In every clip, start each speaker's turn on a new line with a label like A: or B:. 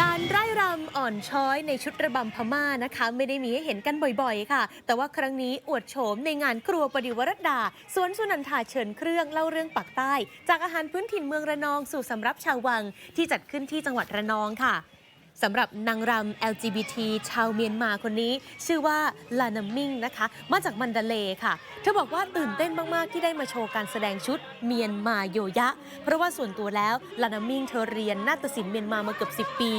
A: การไร่รำอ่อนช้อยในชุดระบำพม่านะคะ ไม่ได้มีให้เห็นกันบ่อยๆ ค่ะ แต่ว่าครั้งนี้อวดโฉมในงานครัวประดิวรตดา สวนสุนันทาเชิญเครื่องเล่าเรื่องปักใต้ จากอาหารพื้นถิ่นเมืองระนองสู่สำรับชาววังที่จัดขึ้นที่จังหวัดระนองค่ะ สำหรับนางรำ LGBT ชาวเมียนมาคนนี้ ชื่อว่าลานามิงนะคะ มาจากมันดาเลค่ะ เธอบอกว่าตื่นเต้นมาก ๆ ที่ได้มาโชว์การแสดงชุดเมียนมาโยยะ เพราะว่าส่วนตัวแล้วลานามิงเธอเรียนนาฏศิลป์เมียนมามาเกือบ 10 ปี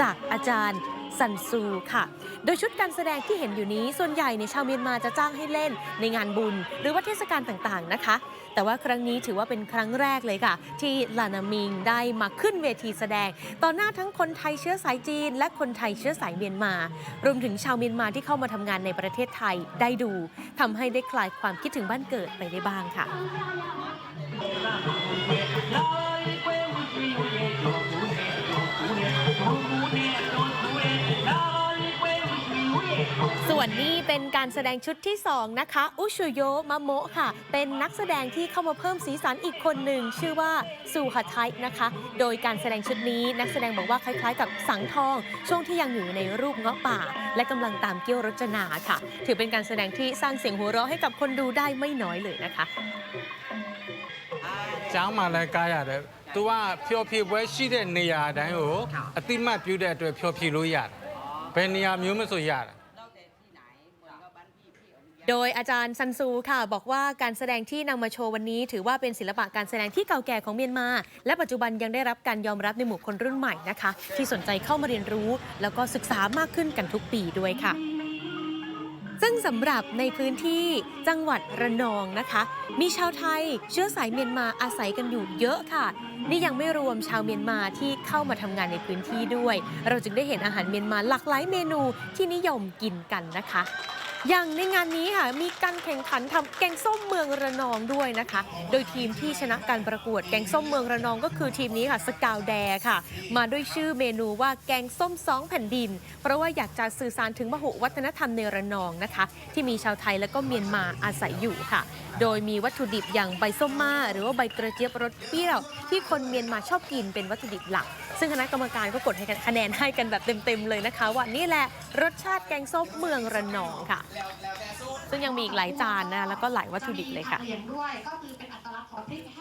A: จากอาจารย์ ซันซูค่ะ โดยชุดการแสดงที่เห็นอยู่นี้ส่วนใหญ่ในชาวเมียนมาจะจ้างให้เล่นในงานบุญ หรือว่าเทศกาลต่างๆนะคะ แต่ว่าครั้งนี้ถือว่าเป็นครั้งแรกเลยค่ะ ที่ลานามิงได้มาขึ้นเวทีแสดง ต่อหน้าทั้งคนไทยเชื้อสายจีน และคนไทยเชื้อสายเมียนมา รวมถึงชาวเมียนมาที่เข้ามาทำงานในประเทศไทยได้ดูทำให้ได้คลายความคิดถึงบ้านเกิดไปได้บ้างค่ะ วนนี้เป็นการแสดงชุดที่ 2 นะคะ อุชุโยมะโมะค่ะ เป็นนักแสดงที่เข้ามาเพิ่มสีสันอีกคนหนึ่ง ชื่อว่าซูฮาไทนะคะ โดยการแสดงชุดนี้นักแสดงบอกว่าคล้ายๆ กับสังทอง ช่วงที่ยังอยู่ในรูปเงาะป่า และกำลังตามเกี้ยวรจนาค่ะ ถือเป็นการแสดงที่สร้างเสียงหัวเราะให้กับคนดูได้ไม่น้อยเลยนะคะ
B: จ้ามาเลกายอะเด้อตัวเพียวพีไว้ชีเดนเนียดัด้โออติมาพิวเด่ตัวเพียวพีรู้ยาเป็นยามิวไม่สุยาด
A: โดยอาจารย์ซันซูค่ะ บอกว่าการแสดงที่นำมาโชว์วันนี้ ถือว่าเป็นศิลปะการแสดงที่เก่าแก่ของเมียนมา และปัจจุบันยังได้รับการยอมรับในหมู่คนรุ่นใหม่นะคะ ที่สนใจเข้ามาเรียนรู้ แล้วก็ศึกษามากขึ้นกันทุกปีด้วยค่ะซึ่งสำหรับในพื้นที่จังหวัดระนองนะคะ มีชาวไทยเชื้อสายเมียนมาอาศัยกันอยู่เยอะค่ะ นี่ยังไม่รวมชาวเมียนมาที่เข้ามาทำงานในพื้นที่ด้วย เราจึงได้เห็นอาหารเมียนมาหลากหลายเมนูที่นิยมกินกันนะคะ อย่างในงานนี้ค่ะมีการแข่งขันทำแกงส้มเมืองระนองด้วยนะคะ โดยทีมที่ชนะการประกวดแกงส้มเมืองระนองก็คือทีมนี้ค่ะสกาวแดค่ะ มาด้วยชื่อเมนูว่าแกงส้มสองแผ่นดิน เพราะว่าอยากจะสื่อสารถึงมโหวัฒนธรรมในระนองนะคะ ที่มีชาวไทยและก็เมียนมาอาศัยอยู่ค่ะ โดยมีวัตถุดิบอย่างใบส้มมาหรือว่าใบกระเจี๊ยบรสเปรี้ยว ที่คนเมียนมาชอบกินเป็นวัตถุดิบหลัก ซึ่งคณะกรรมการก็กดให้คะแนนให้กันแบบเต็มๆเลยนะคะว่านี่แหละรสชาติแกงส้มเมืองระนองค่ะซึ่งยังมีอีกหลายจานนะแล้วก็หลายวัตถุดิบเลยค่ะ
C: ด้วยก็คือเป็นอัตลักษณ์ของพริกแห้ง